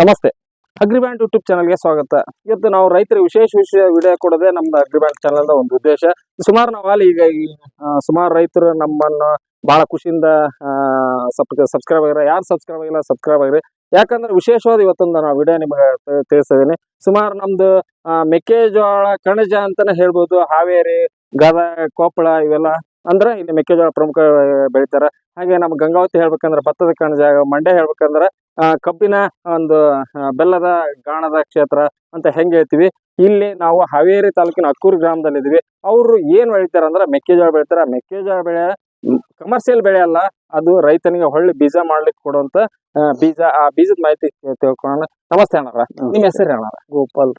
ನಮಸ್ತೆ. ಅಗ್ರಿಬ್ಯಾಂಡ್ ಯೂಟ್ಯೂಬ್ ಚಾನಲ್ಗೆ ಸ್ವಾಗತ. ಇವತ್ತು ನಾವು ರೈತರ ವಿಶೇಷ ವಿಷಯ ವಿಡಿಯೋ ಕೊಡೋದೇ ನಮ್ದು ಅಗ್ರಿಬ್ಯಾಂಡ್ ಚಾನಲ್ ಒಂದು ಉದ್ದೇಶ. ಸುಮಾರು ನಾವು ಈಗ ಸುಮಾರು ರೈತರು ನಮ್ಮನ್ನ ಬಹಳ ಖುಷಿಯಿಂದ ಸಬ್ಸ್ಕ್ರೈಬ್ ಆಗಿರ ಯಾರು ಸಬ್ಸ್ಕ್ರೈಬ್ ಆಗಿಲ್ಲ, ಸಬ್ಸ್ಕ್ರೈಬ್ ಆಗಿರಿ. ಯಾಕಂದ್ರೆ ವಿಶೇಷವಾದ ಇವತ್ತೊಂದು ನಾವು ವಿಡಿಯೋ ನಿಮಗೆ ತಿಳಿಸಿದೀನಿ ಸುಮಾರು ನಮ್ದು ಮೆಕ್ಕೆಜೋಳ, ಕಣಜ ಅಂತಾನೆ ಹೇಳ್ಬೋದು. ಹಾವೇರಿ, ಗದಗ, ಕೊಪ್ಪಳ ಇವೆಲ್ಲ ಅಂದ್ರೆ ಇಲ್ಲಿ ಮೆಕ್ಕೆಜೋಳ ಪ್ರಮುಖ ಬೆಳಿತಾರ. ಹಾಗೆ ನಮ್ಮ ಗಂಗಾವತಿ ಹೇಳ್ಬೇಕಂದ್ರೆ ಭತ್ತದ ಕಣಜ ಮಂಡ್ಯ ಹೇಳ್ಬೇಕಂದ್ರೆ ಕಬ್ಬಿನ ಒಂದು ಬೆಲ್ಲದ ಗಾಣದ ಕ್ಷೇತ್ರ ಅಂತ ಹೆಂಗೆ ಹೇಳ್ತೀವಿ? ಇಲ್ಲಿ ನಾವು ಹಾವೇರಿ ತಾಲೂಕಿನ ಅಕ್ಕೂರು ಗ್ರಾಮದಲ್ಲಿ ಇದೀವಿ ಅವರು ಏನ್ ಬೆಳಿತಾರ ಅಂದ್ರೆ ಮೆಕ್ಕೆಜೋಳ ಬೆಳಿತಾರ. ಮೆಕ್ಕೆಜೋಳ ಬೆಳೆ ಕಮರ್ಷಿಯಲ್ ಬೆಳೆ ಅಲ್ಲ ಅದು ರೈತನಿಗೆ ಹೊಳ್ಳಿ ಬೀಜ ಮಾಡ್ಲಿಕ್ಕೆ ಕೊಡುವಂತ ಬೀಜ. ಆ ಬೀಜದ ಮಾಹಿತಿ ತಿಳ್ಕೊಳ್ಳೋಣ. ನಮಸ್ತೆ ಅಣ್ಣ ನಿಮ್ಮ ಹೆಸರು ಅಣ್ಣಾರ ಗೋಪಾಲ್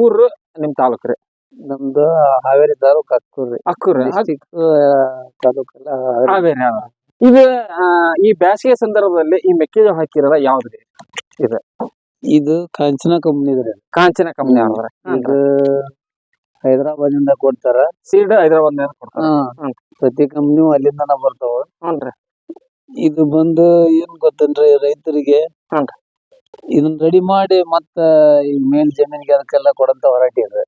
ಊರು ನಿಮ್ ತಾಲೂಕು ರೀ? ನಮ್ದು ಹಾವೇರಿ ತಾಲೂಕ್ ಅಕ್ಕೂರ್ ರೀ ಅಕ್ಕೂರು ತಾಲೂಕಲ್ಲ ಹಾವೇರಿ. ಅದ. ಇದು ಆ, ಈ ಬೇಸಿಗೆ ಸಂದರ್ಭದಲ್ಲಿ ಈ ಮೆಕ್ಕೆಜೋಳ ಹಾಕಿರೋದ ಯಾವ್ದ್ರಿ? ಇದು. ಕಾಂಚನ ಕಂಪ್ನಿ ರೀ ಕಾಂಚನ ಕಂಪನಿ ಅವ್ರ ಇದು ಹೈದರಾಬಾದ್ ಇಂದ ಕೊಡ್ತಾರ. ಸೀಡ್ ಹೈದರಾಬಾದ್ ಕೊಡ್ತಾರ. ಹ್ಮ್. ಪ್ರತಿ ಕಂಪನಿ ಅಲ್ಲಿಂದನ ಬರ್ತಾವ. ಹ್ಞೂನ್ರಿ ಇದು ಬಂದು ಏನ್ ಗೊತ್ತನ್ರಿ ರೈತರಿಗೆ? ಹ್ಞೂನ್ರಿ. ಇದನ್ನ ರೆಡಿ ಮಾಡಿ ಮತ್ತ ಈ ಮೇಲ್ ಜಮೀನಿಗೆ ಅದಕ್ಕೆಲ್ಲ ಕೊಡಂತ ಹೊರಟಿ ಇದೆ.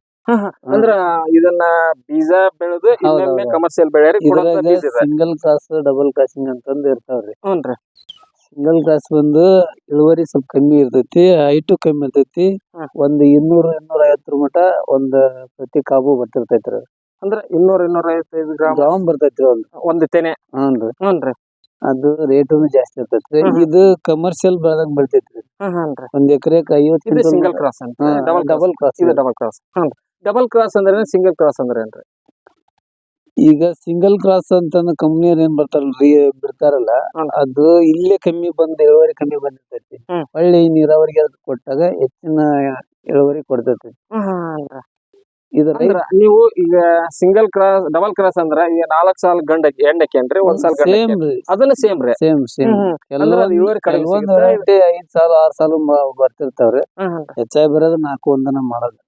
ಅಂದ್ರ ಇದನ್ನ ಬೀಜ ಬೆಳೆದು ಇನ್ನೊಮ್ಮೆ ಕಮರ್ಷಿಯಲ್ ಬೆಳೆಯಾರಿ ಕೊಡುವಂತ ಬೀಜ ಇದೆ. ಸಿಂಗಲ್ ಕ್ರಾಸ್ ಡಬಲ್ ಕ್ರಾಸಿಂಗ್ ಅಂತಂದ್ ಇರ್ತಾವ್ರಿ. ಹ್ಞೂನ್ರಿ ಸಿಂಗಲ್ ಕ್ರಾಸ್ ಬಂದು ಇಳುವರಿ ಸ್ವಲ್ಪ ಕಮ್ಮಿ ಇರ್ತೈತಿ ಹೈಟು ಕಮ್ಮಿ ಇರ್ತೈತಿ. ಒಂದ್ ಇನ್ನೂರ ಇನ್ನೂರ ಐವತ್ತರ ಮಟ ಒಂದ್ ಪ್ರತಿ ಕಾಬು ಬರ್ತಿರ್ತೈತ್ರಿ ಅಂದ್ರ ಇನ್ನೂರ ಇನ್ನೂರ ಐವತ್ತೈದು ಗ್ರಾಮ್ ಗ್ರಾಮ್ ಬರ್ತೈತ್ರಿ ಒಂದ್. ಒಂದು ತೆನೆ. ಹ್ಞೂನ್ರಿ ಹ್ಞೂನ್ರಿ ಅದು ರೇಟುನು ಜಾಸ್ತಿ ಇರ್ತೈತ್ರಿ ಇದು ಕಮರ್ಷಿಯಲ್ ಬೆಳೆದಂಗ್ ಬರ್ತೈತ್ರಿ ಒಂದ್ ಎಕರೆಕ್ ಐವತ್ತು ಸಿಂಗಲ್ ಕ್ರಾಸ್ ಅಂತ. ಡಬಲ್ ಡಬಲ್ ಕ್ರಾಸ್ ಇದು ಡಬಲ್ ಕ್ರಾಸ್ ಹ್ಞೂ ಡಬಲ್ ಕ್ರಾಸ್ ಅಂದ್ರೆ ಸಿಂಗಲ್ ಕ್ರಾಸ್ ಅಂದ್ರೆ ಏನ್ರಿ ಈಗ ಸಿಂಗಲ್ ಕ್ರಾಸ್ ಅಂತ ಕಂಪ್ನಿಯವ್ರ ಏನ್ ಬರ್ತಾರಲ್ರಿ ಬಿಡ್ತಾರಲ್ಲ ಅದು ಇಲ್ಲೇ ಕಮ್ಮಿ ಬಂದ್ ಇಳುವರಿ ಕಮ್ಮಿ ಬಂದಿರ್ತೈತಿ. ಹೊಳ್ಳಿ ನೀರಾವರಿಗೆ ಅದಕ್ಕೆ ಕೊಟ್ಟಾಗ ಹೆಚ್ಚಿನ ಇಳುವರಿ ಕೊಡ್ತೈತಿ. ಇದು ನೀವು ಈಗ ಸಿಂಗಲ್ ಕ್ರಾಸ್ ಡಬಲ್ ಕ್ರಾಸ್ ಅಂದ್ರ ಈಗ ನಾಲ್ಕ್ ಸಾಲ ಗಂಡ ಹೆಣ್ಣಕೇನ್ರಿ ಒಂದ್ ಸಾಲ ಸೇಮ್ ಅದನ್ನ ಸೇಮ್ ರೀ. Same same. ಅದು ಇಳುವರಿ ಕೆಲವೊಂದ್. ಐದ್ ಸಾಲ ಆರ್ ಸಾಲ ಬರ್ತಿರ್ತಾವ್ರಿ. ಹೆಚ್ಚಾಗಿ ಬರೋದು ನಾಲ್ಕು ಒಂದನ ಮಾಡೋದು.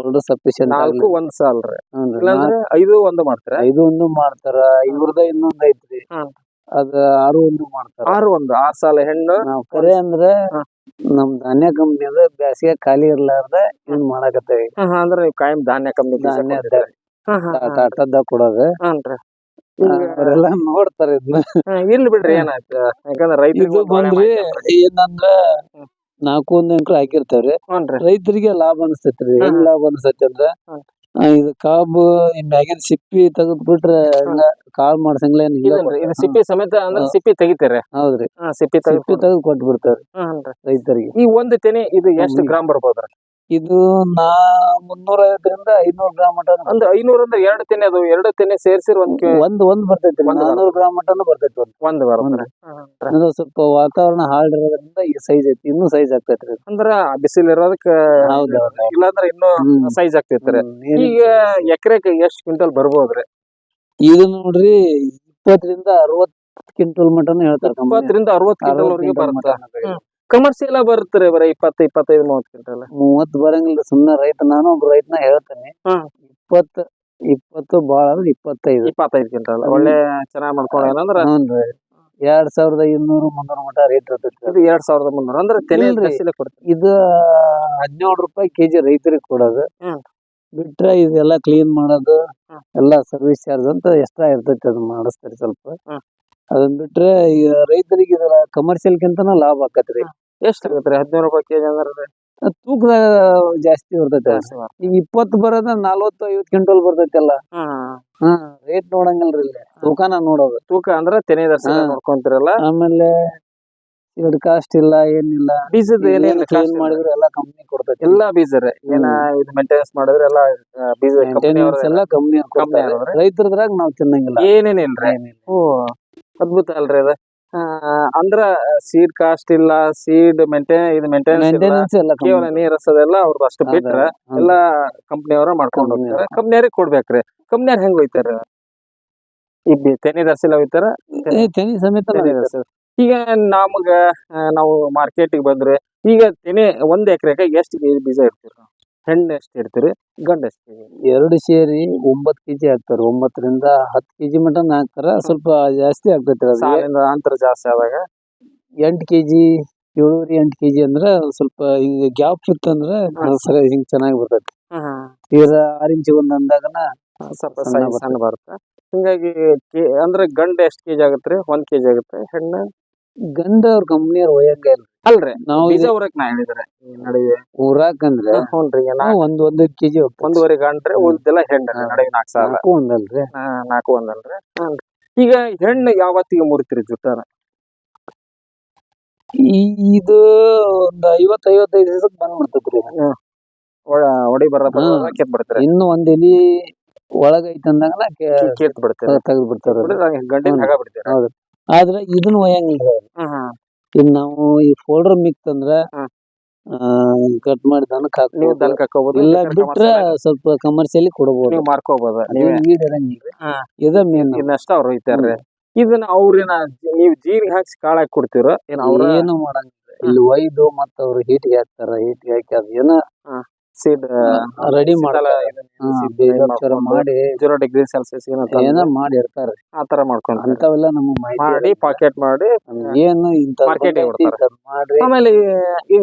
ಎರಡು ಸಫಿಶಿಯಂಟ್ ನಾಲ್ಕು ಒಂದ್ ಸಾಲ್ರಿ. ಇಲ್ಲಾಂದ್ರೆ ಐದು ಒಂದು ಮಾಡ್ತಾರ? ಐದು ಒಂದು ಮಾಡ್ತಾರ ಇವ್ರದ ಇನ್ನೊಂದ್ ಐತ್ರಿ. ಅದ ಆರು ಒಂದು ಮಾಡ್ತಾರ. ಆರು ಒಂದು ಆರ್ ಸಾಲ ಹೆಣ್ಣು. ನಾವ್ ಕರೆ ಅಂದ್ರೆ. ನಮ್ ಧಾನ್ಯ ಕಂಪ್ನಿ ಅದ ಬ್ಯಾಸಿಗೆ ಖಾಲಿ ಇರ್ಲಾರ್ದ ಏನ್ ಮಾಡಾಕತ್ತೇವಿ. ಅಂದ್ರ ಕಾಯಂ ಧಾನ್ಯ ಕಂಪ್ನಿ ಧಾನ್ಯ ಟಾಟಾ ಟಾಟಾದ ಕೊಡೋದು. ಅವರೆಲ್ಲ ನೋಡ್ತಾರ ಇದನ್ನ ಇಲ್ಲಿ ಬಿಡ್ರಿ ಏನಾಯ್ತು? ಯಾಕಂದ್ರೆ ರೈತರಿಗೆ ಬಂದ್ರಿ ಏನಂದ್ರ ನಾಲ್ಕು ಒಂದು ಅಂಕ್ರು ಹಾಕಿರ್ತೇವ್ರಿ ರೈತರಿಗೆ ಲಾಭ ಅನಿಸ್ತೈತ್ರಿ ಏನ್ ಲಾಭ ಅನಿಸ್ತೈತಿ ಅಂದ್ರ. ಆ, ಇದು ಕಾಬು ಈ ಮ್ಯಾಗಿನ ಸಿಪ್ಪಿ ತೆಗೆದ್ ಬಿಟ್ರೆ ಕಾಲ್ ಮಾಡ್ಸಂಗ್ಲ ಏನ್ ಇಲ್ಲ ಇದನ್ರಿ ಇದು ಸಿಪ್ಪಿ ಸಮೇತ ಅಂದ್ರೆ ಸಿಪ್ಪಿ ತೆಗಿತೀರಿ. ಹೌದ್ರಿ. ಹಾ ಸಿಪ್ಪಿ ಸಿಪ್ಪಿ ತೆಗೆದು ಕೊಟ್ಟು ಬಿಡ್ತಾರ ರೈತರಿಗೆ. ಈ ಒಂದು ತೆನೆ ಇದು ಎಷ್ಟು. ಗ್ರಾಮ್ ಬರ್ಬೋದ್ರ? ಇದು ನಾ ಮುನ್ನೂರ ಐವತ್ತರಿಂದ ಐನೂರು ಗ್ರಾಮ್ ಮಟ ಅಂದ್ರೆ ಐನೂರ ಅಂದ್ರೆ ಎರಡು ತೆನೆ ಅದು ಎರಡು ತೆನೆ ಸೇರಿಸಿ ಒಂದ್ ಒಂದ್ ಒಂದ್ ಬರ್ತೈತಿ ನಾನೂರು ಗ್ರಾಮ್ ಮಟನು ಬರ್ತೈತಿ ಒಂದ್. ಒಂದ್ ಬರುತ್ತೆ. ಅಂದ್ರೆ ಸ್ವಲ್ಪ ವಾತಾವರಣ ಹಾಳಿರೋದ್ರಿಂದ ಈ ಸೈಜ್ ಐತಿ. ಇನ್ನೂ ಸೈಜ್ ಆಗ್ತೈತ್ರಿ. ಅಂದ್ರ ಬಿಸಿಲು ಇರೋದಕ್ಕ ಹೌದ್ ಹೌದ್. ಇಲ್ಲಾಂದ್ರೆ ಇನ್ನೂ. ಸೈಜ್ ಆಗ್ತೈತ್ರಿ ಈಗ ಎಕರೆಗೆ ಎಷ್ಟ್ ಕ್ವಿಂಟಲ್ ಬರ್ಬೋದ್ರಿ? ಇದು ನೋಡ್ರಿ ಇಪ್ಪತ್ತರಿಂದ ಅರವತ್ ಕ್ವಿಂಟಲ್ ಮಟನು ಹೇಳ್ತಾರೆ. ಇಪ್ಪತ್ತರಿಂದ ಅರವತ್ ಕ್ವಿಂಟಲ್ ಬರುತ್ತೆ? ಮಟನು. ಕಮರ್ಷಿಯಲ್ ಬರುತ್ತೆ ಬರೀ ಇಪ್ಪತ್ತು ಇಪ್ಪತ್ತೈದು ಮೂವತ್ತು ಕ್ವಿಂಟಲ್? ಮೂವತ್ ಬರಂಗಿಲ್ಲ ಸುಮ್ನೆ ರೈತ ನಾನು ಒಬ್ಬ ರೈತನ ಹೇಳ್ತೇನೆ. ಹ್ಮ್. ಇಪ್ಪತ್ತು ಇಪ್ಪತ್ತು ಬಾಳ ಅಂದ್ರೆ ಇಪ್ಪತ್ತೈದು. ಇಪ್ಪತ್ತೈದು ಕ್ವಿಂಟಲ್. ಒಳ್ಳೆ ಚೆನ್ನಾಗಿ ಮಾಡ್ಕೊಂಡು ಏನಂದ್ರ ಹ್ಞೂನ್ರಿ ಎರಡ್ ಸಾವಿರದ ಇನ್ನೂರು ಮುನ್ನೂರು ಮಟ ರೇಟ್ ಇರ್ತೈತಿ. ಇದು ಎರಡ್ ಸಾವಿರದ ಮುನ್ನೂರ. ಅಂದ್ರೆ ತೆನೆ ಇಲ್ರಿ. ಕೊಡ್ತೀವಿ ಇದು ಹದಿನೇಳು ರೂಪಾಯಿ ಕೆಜಿ ರೈತರಿಗೆ ಕೊಡೋದು. ಹ್ಮ್. ಬಿಟ್ರೆ ಇದೆಲ್ಲ ಕ್ಲೀನ್ ಮಾಡೋದು ಹ್ಮ್. ಎಲ್ಲ ಸರ್ವಿಸ್ ಚಾರ್ಜ್ ಅಂತ ಎಕ್ಸ್ಟ್ರಾ ಇರ್ತೈತಿ ಅದು ಮಾಡಿಸ್ತಾರೆ ಸ್ವಲ್ಪ. ಹ್ಮ್. ಅದನ್ ಬಿಟ್ರೆ ಈಗ ರೈತರಿಗೆ ಇದರ ಕಮರ್ಷಿಯಲ್ ಕಿಂತನ ಲಾಭ ಆಕತ್ರಿ. ಎಷ್ಟ್ ಆಗತ್ತೆ ಹದಿನೈದು ರೂಪಾಯಿ ಕೆಜಿ ಅಂದ್ರೆ ತೂಕ ಜಾಸ್ತಿ ಬರ್ತೈತೆ. ಈಗ ಇಪ್ಪತ್ತು ಬರೋದ ನಲ್ವತ್ತು ಐವತ್ತು ಕ್ವಿಂಟಲ್ ಬರ್ತೈತಲ್ಲ. ಹ್ಮ್ ರೇಟ್ ನೋಡಂಗಿಲ್ರಿ ಇಲ್ಲಿ. ತೂಕನ ನೋಡೋದು. ತೂಕ ಅಂದ್ರೆ ತೆನೆ ದರ್ಶನ ನೋಡ್ಕೊಂತಿರಲ್ಲ? ಆಮೇಲೆ ಇವ್ರ ಕಾಸ್ಟ್ ಇಲ್ಲ ಏನಿಲ್ಲ. ಬೀಜದ ಏನೇನು ಕ್ಲೀನ್ ಮಾಡಿದ್ರು ಎಲ್ಲ ಕಂಪ್ನಿ ಕೊಡ್ತೈತಿ. ಎಲ್ಲಾ ಬೀಜ ಏನ ಇದು ಮೇಂಟೆನೆನ್ಸ್ ಮಾಡಿದ್ರೆ ಎಲ್ಲ ಬೀಜ ಎಲ್ಲ ಕಂಪ್ನಿ? ರೈತರದ್ರಾಗ ನಾವ್ ತಿನ್ನಂಗಿಲ್ಲ. ಏನೇನಿಲ್ರಿ. ಓ. ಅದ್ಭುತ ಅಲ್ರಿ ಅದ. ಅಂದ್ರ ಸೀಡ್ ಕಾಸ್ಟ್ ಇಲ್ಲ ಸೀಡ್ ಮೇಂಟೈನ್ ಇದು ಮೇಂಟೆನೆನ್ಸ್ ಕೇವಲ ನೀರ್ ಹಸೋದೆಲ್ಲ ಅವ್ರದ್ದು ಅಷ್ಟು ಬಿಟ್ರ. ಎಲ್ಲಾ ಕಂಪ್ನಿ ಅವರ ಮಾಡ್ಕೊಂಡು Company ಹೋಗ್ತಾರೆ. ಕಂಪ್ನಿಯವ್ರಿಗೆ ಕೊಡ್ಬೇಕ್ರಿ. ಕಂಪ್ನಿಯವ್ರ ಹೆಂಗ್ ಹೋಯ್ತಾರ ಇಲ್ಲಿ ತೆನಿ ದರ್ಸಿಲ್ಲ ಹೋಯ್ತಾರ ಏ, ತೆನಿ ಸಮೇತ ಈಗ ನಮಗ ನಾವು ಮಾರ್ಕೆಟ್ ಬಂದ್ರೆ ಈಗ ತೆನೆ ಒಂದ್ ಎಕರೆಗೆ ಎಷ್ಟು ಬೀಜ ಇರ್ತೀರ? ಹೆಣ್ಣು ಎಷ್ಟು ಇಡ್ತೀರಿ ಗಂಡು ಎಷ್ಟು ಎರಡು ಸೇರಿ ಒಂಬತ್ ಕೆಜಿ ಹಾಕ್ತಾರೆ ಒಂಬತ್ತರಿಂದ ಹತ್ತು ಕೆಜಿ ಮಟನ್ ಹಾಕ್ತಾರ ಸ್ವಲ್ಪ ಜಾಸ್ತಿ ಆಗ್ತೈತಿ ಸಾಲಿಂದ ಅಂತರ ಜಾಸ್ತಿ ಆದಾಗ? ಎಂಟ್ ಕೆಜಿ ಏಳುವರೆ ಎಂಟು ಕೆಜಿ ಅಂದ್ರ ಸ್ವಲ್ಪ ಹಿಂಗ ಗ್ಯಾಪ್ ಇತ್ತಂದ್ರ ಸರಿ ಹಿಂಗ್ ಚೆನ್ನಾಗಿ ಬರ್ತೈತಿ. ಈಗ ಆರ್ ಇಂಚ್ ಒಂದ್ ಅಂದಾಗನ ಸ್ವಲ್ಪ ಸಣ್ಣ. ಸಣ್ಣ ಬರುತ್ತೆ. ಹಿಂಗಾಗಿ ಕೆ- ಅಂದ್ರೆ ಗಂಡ ಎಷ್ಟ್ ಕೆಜಿ ಆಗುತ್ತೆ ಒಂದ್ ಕೆಜಿ ಆಗುತ್ತೆ ಹೆಣ್ಣು? ಗಂಡ ಅವ್ರ ಕಂಪ್ನಿಯವ್ರ ಒಯ್ಯಂಗ ಇಲ್ಲ. ಅಲ್ರಿ. ನಾವು ಬೀಜ ಊರಕ್ ನಾ ಹೇಳಿದ್ರೆ. ಈ ನಡುವೆ ಊರಾಕಂದ್ರ ಹ್ಞೂನ್ರಿ ಈಗ ನಾವು ಒಂದ್ ಒಂದ್ ಕೆಜಿ ಒಂದೂವರೆ ಗಂಟ್ರೆ ಉಳ್ದೆಲ್ಲ ಹೆಣ್ಣು. ನಡುವೆ ನಾಲ್ಕು ಸಾವಿರ. ನಾಲ್ಕು ಒಂದಲ್ರಿ. ಹಾ, ನಾಲ್ಕು ಒಂದಲ್ರಿ. ಈಗ ಹೆಣ್ಣ ಯಾವತ್ತಿಗೆ ಮುರಿತೀರಿ ಜುಟ್ಟಾನ ಇದು ಒಂದ್ ಐವತ್ ಐವತ್ತೈದು ದಿವಸಕ್ ಬಂದ್ಬಿಡ್ತೈತ್ರಿ ಒಡಿ ಬರ. ಕೆತ್ ಬಿಡ್ತೀರಿ. ಇನ್ನು ಒಂದ್ ಎಲಿ ಒಳಗ ಐತಂದಾಗ ಕೇತ್ ಬಿಡ್ತಾರೆ. ತೆಗ್ದ್ ಬಿಡ್ತಾರ. ಗಂಟೆ ಬಿಡ್ತೀರಿ. ಆದ್ರ ಇದನ್ನ ಒಯ್ಯಂಗಿಲ್ರಿ ಈಗ ನಾವು ಈ ಫೋಲ್ಡರ್ ಮಿಕ್ಸ್ ಅಂದ್ರ ಆ ಕಟ್ ಮಾಡಿ ದನಕ್ ಹಾಕ್ಬೋದು. ಹಾಕೋಬಹುದು ಇಲ್ಲ ಬಿಟ್ರ ಸ್ವಲ್ಪ ಕಮರ್ಷಿಯಲ್ ಕೊಡಬಹುದು ನೀವ್ ಮಾರ್ಕೋಬಹುದು. ಇದ ಮೇನ್ ಇನ್ನಷ್ಟ ಅವ್ರು ಒಯ್ತಾರ್ರಿ ಇದನ್ನ ಅವ್ರೇನ ನೀವು ಜೀರಿಗೆ ಹಾಕಿ ಕಾಳ ಹಾಕಿ ಕೊಡ್ತೀರೋ ಏನ್ ಅವ್ರ ಏನು ಮಾಡಂಗಿಲ್ಲ. ಇಲ್ಲಿ ಒಯ್ದು ಮತ್ತ ಅವ್ರು ಹೀಟ್ಗೆ ಹಾಕ್ತಾರ ಹೀಟ್ಗೆ ಹಾಕಿ ಅದೇನ ಏನ ಸೀಡ್ ರೆಡಿ ಮಾಡಲ್ಲ ಮಾಡಿ ಜೀರೋ ಡಿಗ್ರಿ ಸೆಲ್ಸಿಯಸ್ ಏನ ಮಾಡಿ ಇರ್ತಾರೆ ಆ ತರ ಮಾಡ್ಕೊಂಡು ಅಂತವೆಲ್ಲ ನಮಗ್ ಮಾಡಿ ಪಾಕೆಟ್ ಮಾಡಿ ಏನು ಇಂತ Market ಗೆ ಆಮೇಲೆ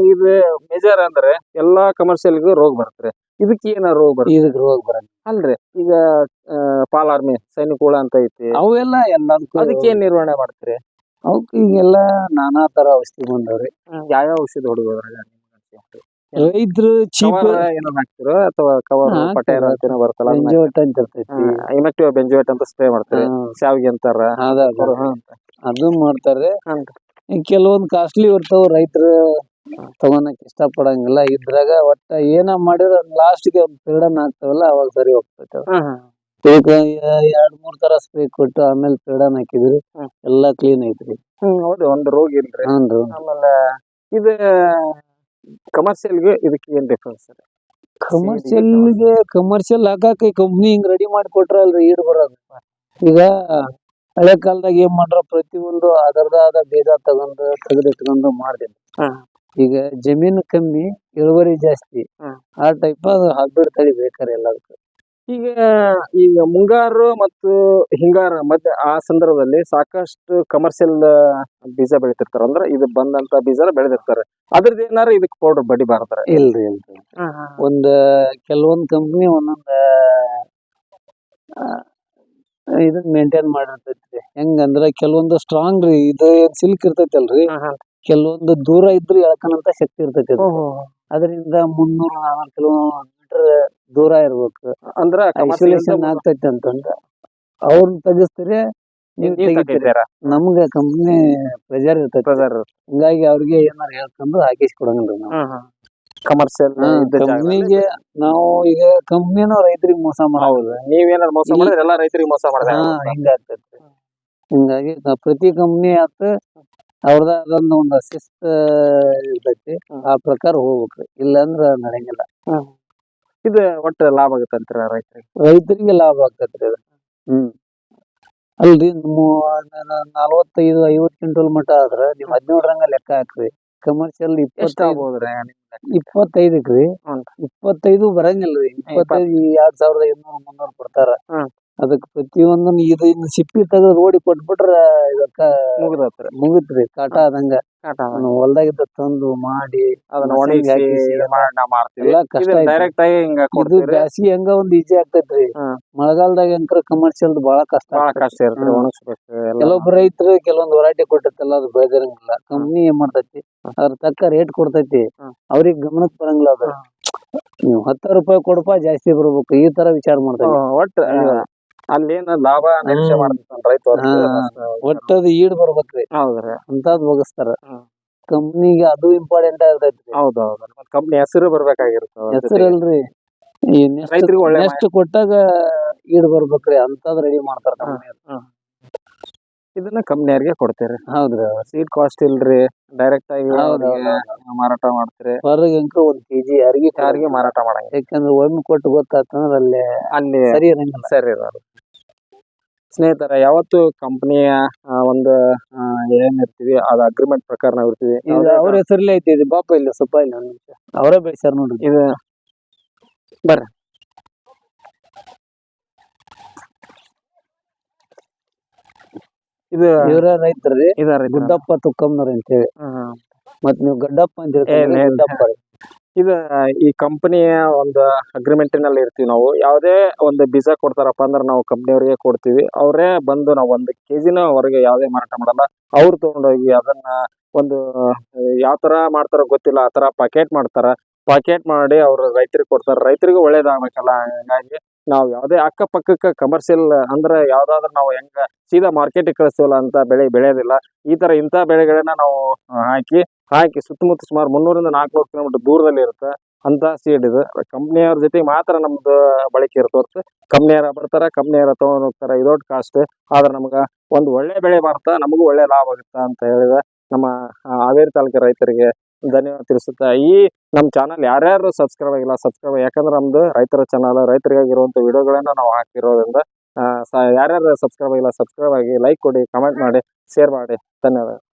ಇದು ಮೇಜರ್ ಅಂದ್ರೆ ಎಲ್ಲಾ ಕಮರ್ಷಿಯಲ್ ರೋಗ ಬರ್ತದೆ ಇದಕ್ಕೆ ಏನ ರೋಗ ಬರ್ತದೆ ಇದಕ್ಕೆ ರೋಗ ಬರಂಗ ಅಲ್ರಿ ಈಗ ಪಾಲ್ ಆರ್ಮಿ ಸೈನಿಕ ಹುಳ ಅಂತ ಐತಿ. ಅವೆಲ್ಲ ಎಲ್ಲ ಅದಕ್ಕೆ ಏನ್ ನಿರ್ವಹಣೆ ಮಾಡ್ತೀರಿ? ಅವಕ್ಕೆ ಈಗೆಲ್ಲ ನಾನಾ ತರ ಔಷಧಿ ಬಂದವ್ರಿ. ಯಾವ್ಯಾವ ಔಷಧಿ ಹೊಡಿಬೋದ್ರಾಗ ರೈತರು ಚೀಪ್ ಏನೋ ಹಾಕ್ತಿರೋ ಅಥವಾ ಕವರ್ ಪಟೇರ್ ಅಂತ ಏನೋ ಬರ್ತಲ್ಲ ಬೆಂಜೋಟ್ ಅಂತ ಇರ್ತೈತಿ. ಇಮೆಕ್ಟಿವ್ ಬೆಂಜೋಟ್ ಅಂತ ಸ್ಪ್ರೇ ಮಾಡ್ತಾರೆ. ಶಾವಿಗೆ ಅಂತಾರ. ಅದ ಮಾಡ್ತಾರೆ. ಕೆಲವೊಂದ್ ಕಾಸ್ಟ್ಲಿ ಇರ್ತಾವ ರೈತರು ತಗೊಳಕ್ ಇಷ್ಟ ಪಡಂಗಿಲ್ಲ ಇದ್ರಾಗ ಒಟ್ಟ ಏನ ಮಾಡಿದ್ರ ಲಾಸ್ಟ್ಗೆ ಒಂದ್ ಪೀಡನ್ ಹಾಕ್ತಾವಲ್ಲ ಅವಾಗ ಸರಿ ಹೋಗ್ತೈತೆ ಎರಡ್ ಮೂರ್ ತರ ಸ್ಪ್ರೇ ಕೊಟ್ಟು ಆಮೇಲೆ ಪೀಡನ್ ಹಾಕಿದ್ರಿ ಎಲ್ಲಾ ಕ್ಲೀನ್ ಐತ್ರಿ. ಹ್ಮ್ ಹೌದು ಒಂದ್ ರೋಗ ಇಲ್ರಿ. ಆಮೇಲೆ ಇದು ಕಮರ್ಷಿಯಲ್ಗೆ ಇದಕ್ಕೆ ಏನ್ ಡಿಫ್ರೆನ್ಸ್ ಸರ್? ಕಮರ್ಷಿಯಲ್ಗೆ ಕಮರ್ಷಿಯಲ್ ಹಾಕಕ್ಕೆ ಕಂಪ್ನಿ ಹಿಂಗ್ ರೆಡಿ ಮಾಡಿ ಕೊಟ್ರಲ್ರಿ ಈಡ್ ಬರೋದು. ಈಗ ಹಳೆ ಕಾಲದಾಗ ಏನ್ ಮಾಡ್ರ ಪ್ರತಿಯೊಂದು ಅದರದಾದ ಬೀಜ ತಗೊಂಡು ತೆಗೆದಿಟ್ಕೊಂಡು ಹ್ಮ್. ಈಗ ಜಮೀನು ಕಮ್ಮಿ ಇಳುವರಿ ಜಾಸ್ತಿ. ಆ ಟೈಪ್ ಅದು ಹೈಬ್ರಿಡ್ ತಳಿ ಬೇಕಾರೆ ಎಲ್ಲದಕ್ಕೂ. ಈಗ ಈಗ ಮುಂಗಾರು ಮತ್ತು ಹಿಂಗಾರ ಮತ್ತೆ ಆ ಸಂದರ್ಭದಲ್ಲಿ ಸಾಕಷ್ಟು ಕಮರ್ಷಿಯಲ್ ಬೀಜ ಬೆಳಿತಿರ್ತಾರ. ಅಂದ್ರೆ ಇದು ಬಂದಂತ ಬೀಜ ಬೆಳೆದಿರ್ತಾರೆ. ಅದ್ರದ್ದು ಏನಾರ ಇದಕ್ಕೆ ಪೌಡರ್ ಬಡಿ ಬಾರ್ತಾರೆ ಇಲ್ರಿ ಇಲ್ರಿ. ಒಂದ್ ಕೆಲವೊಂದ್ ಕಂಪ್ನಿ ಒಂದೊಂದ್ ಇದನ್ ಮೇಂಟೈನ್ ಮಾಡಿರ್ತೈತ್ರಿ. ಹೆಂಗಂದ್ರ ಕೆಲವೊಂದು ಸ್ಟ್ರಾಂಗ್ ರೀ ಇದು ಸಿಲ್ಕ್ ಇರ್ತೈತಲ್ರಿ ಕೆಲವೊಂದು ದೂರ ಇದ್ರೆ ಎಳ್ಕನಂತ ಶಕ್ತಿ ಇರ್ತೈತಿ. ಅದರಿಂದ ಮುನ್ನೂರ ನಾಲ್ಕು ಕಿಲೋಮೀಟರ್ ದೂರ ಇರ್ಬೇಕು. ಅಂದ್ರ ಐಸೋಲೇಷನ್ ಆಗ್ತೈತಿ ಅಂತಂದ್ರ. ಅವ್ರನ್ನ ತೆಗಿಸ್ತೀರಿ ನೀವ್ ತೆಗಿತೀರಿ. ನಮ್ಗ ಕಂಪ್ನಿ ಪ್ರೆಜರ್ ಇರ್ತೈತಿ. ಹಿಂಗಾಗಿ ಅವ್ರಿಗೆ ಏನಾರ ಹೇಳ್ಕೊಂಡು ಹಾಕಿಸಿ ಕೊಡಂಗಿಲ್ಲ ನಾವು. ಕಮರ್ಷಿಯಲ್ ಕಂಪ್ನಿಗೆ ನಾವು ಈಗ ಕಂಪ್ನಿನೂ ರೈತರಿಗೆ ಮೋಸ ಮಾಡೋದು ನೀವೇನಾರ ಮೋಸ ಮಾಡಿದ್ರೆ ಎಲ್ಲಾ ರೈತರಿಗೆ ಮೋಸ ಮಾಡಿದ್ರೆ ಹಾ ಹಿಂಗ ಆಗ್ತೈತಿ. ಹಿಂಗಾಗಿ ಪ್ರತಿ ಕಂಪ್ನಿ ಆತ ಅವ್ರದ ಅದೊಂದು ಒಂದು ಶಿಸ್ತ ಇರ್ತೈತಿ. ಆ ಪ್ರಕಾರ ಹೋಗ್ಬೇಕ್ರಿ. ಇಲ್ಲಾಂದ್ರ ನಡೆಯಂಗಿಲ್ಲ. ಇದು ಒಟ್ಟ ಲಾಭ ಆಗುತ್ತೆ ಅಂತೀರ ರೈತರಿಗೆ? ರೈತರಿಗೆ ಲಾಭ ಆಗ್ತೈತ್ರಿ ಅದು. ಹ್ಮ್. ಅಲ್ರಿ ನಲವತ್ತೈದು ಐವತ್ ಕ್ವಿಂಟಲ್ ಮಟ ಆದ್ರ ನೀವ್ ಹದಿನೇಳರಂಗ ಲೆಕ್ಕ ಹಾಕ್ರಿ. ಕಮರ್ಷಿಯಲ್ ಆಗ್ಬೋದ್ರಿ ಇಪ್ಪತ್ತೈದಕ್ರಿ. ಬರಂಗಿಲ್ಲ ಇಪ್ಪತ್ತೈದು ಬರಂಗಿಲ್ರಿ. ಇಪ್ಪತ್ತೈದು ಎರಡ್ ಸಾವಿರದ ಇನ್ನೂರ ಮುನ್ನೂರು ಕೊಡ್ತಾರ. ಹ್ಮ್. ಅದಕ್ ಪ್ರತಿಯೊಂದನ್ನು ಇದು ಇನ್ನು ಸಿಪ್ಪಿ ತೆಗೆದು ರೋಡಿ ಕೊಟ್ಬಿಟ್ರ ಇದಕ್ಕ ಮುಗಿದ್ರಿ ಮುಗಿತ್ರಿ ಕಾಟ ಆದಂಗ. ಹೊಲ್ದಾಗಿದ್ದ ತಂದು ಮಾಡಿ ಅದನ್ನ ಎಲ್ಲಾ ಕಷ್ಟ ಡೈರೆಕ್ಟ್ ಆಗಿ ಹಿಂಗ ಇದು ಕೊಡ್ತೀವಿ ಬ್ಯಾಸಿಗೆ ಹೆಂಗ ಒಂದ್ ಈಜಿ ಆಗ್ತೈತ್ರಿ. ಮಳೆಗಾಲದಾಗ ಅಂಕರ ಕಮರ್ಷಿಯಲ್ ಬಹಳ ಕಷ್ಟ ಬಹಳ. ಕಷ್ಟ ಎಲ್ಲ. ಕೆಲವೊಬ್ಬ ರೈತರು ಕೆಲವೊಂದು ವೆರೈಟಿ ಕೊಟ್ಟಿರ್ತಲ್ಲ ಅದು ಬೆಳೆದಿರಂಗಿಲ್ಲ. ಕಂಪ್ನಿ ಏನ್ ಮಾಡ್ತೈತಿ. ಅದ್ರ ತಕ್ಕ ರೇಟ್ ಕೊಡ್ತೈತಿ. ಅವ್ರಿಗೆ ಗಮನಕ್ ಬರಂಗಿಲ್ಲ ಅದು. ನೀವು ಹತ್ತು ರೂಪಾಯಿ ಕೊಡಪ್ಪ ಜಾಸ್ತಿ ಬರ್ಬೇಕು. ಈ ತರ ವಿಚಾರ ಮಾಡ್ತಾರೆ ಒಟ್ಟು ಅಲ್ಲೇನ ಲಾಭ ನಿರೀಕ್ಷೆ. ಮಾಡ್ತಾನ ರೈತ. ಈಡ್ ಬರ್ಬೇಕ್ರಿ ಹೌದ್ರಿ ಅಂತದ್ ಮುಗಿಸ್ತಾರ. ಕಂಪ್ನಿಗೆ ಅದು ಇಂಪಾರ್ಟೆಂಟ್ ಆಗಿರ್ತೈತಿ ಹೌದು ಹೌದು ಮತ್ತ್ ಕಂಪ್ನಿ ಹೆಸರು ಜೊತೆಗೆ. ಹೆಸರಲ್ರಿ ಈ ಒಳ್ಳೆ ನೆಕ್ಸ್ಟ್ ಕೊಟ್ಟಾಗ ಈಡ್ ಬರ್ಬೇಕ್ರಿ ಅಂತದ್ ರೆಡಿ ಮಾಡ್ತಾರ ಕಂಪ್ನಿ. ಇದನ್ನ ಕಂಪ್ನಿಯವ್ರಿಗೆ ಕೊಡ್ತೀರಿ. ಹೌದ್ರಿ ಸೀಟ್ ಕಾಸ್ಟ್ ಇಲ್ರಿ ಡೈರೆಕ್ಟ್ ಆಗಿ ಹೌದ್. ಅವ್ರಿಗೆ ಮಾರಾಟ ಮಾಡ್ತೀರಿ. ಹೊರಗೆ ಒಂದ್ ಕೆಜಿ ಯಾರಿಗೆ ಯಾರಿಗೆ ಮಾರಾಟ ಮಾಡಂಗ ಯಾಕಂದ್ರೆ ಒಮ್ಮೆ ಕೊಟ್ಟು ಗೊತ್ತಾತಂದ್ರ ಅಲ್ಲಿ ಅಲ್ಲಿ ಸರಿ ಇರಂಗಿಲ್ಲ. ಸರಿ ಇರೋದು. ಸ್ನೇಹಿತರ ಯಾವತ್ತು ಕಂಪನಿಯ ಒಂದು ಆ, ಏನಿರ್ತೀವಿ ಅದ ಅಗ್ರಿಮೆಂಟ್ ಪ್ರಕಾರ ನಾವು ಇರ್ತೀವಿ. ಯಾವುದೇ ಅವ್ರ ಹೆಸರಲ್ಲೇ ಐತಿ ಇದು ಬಾಪ ಇಲ್ಲ ಸ್ವಲ್ಪ ಇಲ್ಲ ಒಂದ್ ನಿಮಿಷ. ಅವರೇ ಬೆಳೆಸ್ಯಾರ ನೋಡ್ರಿ. ಇದು ಬರ್ರಿ. ಇದು ಇವರ ರೈತರ್ರಿ ಇದಾರೆ ಗುಡ್ಡಪ್ಪ ತುಕ್ಕಮ್ನವ್ರ ಅಂತೇಳಿ. ಮತ್ ನೀವು ಗಡ್ಡಪ್ಪ ಅಂತ ಹೇಳ್ತೀರಿ, ಗಡ್ಡಪ್ಪ. ಇದು ಈ ಕಂಪನಿಯ ಒಂದು ಅಗ್ರಿಮೆಂಟಿನಲ್ಲಿ ಇರ್ತೀವಿ ನಾವು. ಯಾವುದೇ ಒಂದು ಬೀಜ ಕೊಡ್ತಾರಪ್ಪ ಅಂದ್ರೆ ನಾವು ಕಂಪ್ನಿಯವರಿಗೆ ಕೊಡ್ತೀವಿ. ಅವರೇ ಬಂದು ನಾವು ಒಂದು ಕೆಜಿನ ಹೊರಗೆ ಯಾವುದೇ ಮಾರಾಟ ಮಾಡಲ್ಲ. ಅವ್ರು ತಗೊಂಡೋಗಿ ಅದನ್ನ ಒಂದು ಯಾವ ತರ ಮಾಡ್ತಾರ ಗೊತ್ತಿಲ್ಲ ಆ ತರ ಪಾಕೆಟ್ ಮಾಡ್ತಾರ. ಪಾಕೆಟ್ ಮಾಡಿ ಅವ್ರು ರೈತರಿಗೆ ಕೊಡ್ತಾರ. ರೈತರಿಗೂ ಒಳ್ಳೇದಾಗಬೇಕಲ್ಲ ಹಂಗಾಗಿ ನಾವು ಯಾವುದೇ ಅಕ್ಕಪಕ್ಕಕ್ಕೆ ಕಮರ್ಷಿಯಲ್ ಅಂದ್ರೆ ಯಾವ್ದಾದ್ರು ನಾವು ಹೆಂಗ ಸೀದಾ ಮಾರ್ಕೆಟ್ ಕಳಿಸ್ತೀವಲ್ಲ ಅಂತ ಬೆಳೆ ಬೆಳೆಯೋದಿಲ್ಲ, ಈ ತರ ಇಂಥ ಬೆಳೆಗಳನ್ನ ನಾವು ಹಾಕಿ ಹಾಕಿ ಸುತ್ತಮುತ್ತ ಸುಮಾರು ಮುನ್ನೂರಿಂದ ನಾಲ್ಕುನೂರು ಕಿಲೋಮೀಟರ್ ದೂರದಲ್ಲಿ ಇರುತ್ತೆ ಅಂತ ಸೀಡ್ ಇದು. ಕಂಪ್ನಿಯವ್ರ ಜೊತೆ ಮಾತ್ರ ನಮ್ದು ಬಳಕೆ ಇರುತ್ತೆ ಹೊರ್ತು. ಕಂಪ್ನಿಯವ್ರ ಬರ್ತಾರ ಕಂಪ್ನಿಯವ್ರ ತಗೊಂಡ್ ಹೋಗ್ತಾರ ಇದೊಡ್ ಕಾಸ್ಟ್ ಆದ್ರೆ ನಮಗ ಒಂದು ಒಳ್ಳೆ ಬೆಳೆ ಬರ್ತಾ ನಮಗೂ ಒಳ್ಳೆ ಲಾಭ ಆಗುತ್ತಾ ಅಂತ ಹೇಳಿದ ನಮ್ಮ ಹಾವೇರಿ ತಾಲೂಕು ರೈತರಿಗೆ ಧನ್ಯವಾದ ತಿಳಿಸುತ್ತಾ ಈ ನಮ್ಮ ಚಾನಲ್ ಯಾರ್ಯಾರು ಸಬ್ಸ್ಕ್ರೈಬ್ ಆಗಿಲ್ಲ ಸಬ್ಸ್ಕ್ರೈಬ್ ಯಾಕಂದ್ರೆ ನಮ್ದು ರೈತರ ಚಾನಲ್ ರೈತರಿಗಾಗಿರುವಂತ ವಿಡಿಯೋಗಳನ್ನ ನಾವು ಹಾಕಿರೋದ್ರಿಂದ ಯಾರ್ಯಾರು ಸಬ್ಸ್ಕ್ರೈಬ್ ಆಗಿಲ್ಲ ಸಬ್ಸ್ಕ್ರೈಬ್ ಆಗಿ ಲೈಕ್ ಕೊಡಿ ಕಮೆಂಟ್ ಮಾಡಿ ಶೇರ್ ಮಾಡಿ. ಧನ್ಯವಾದ.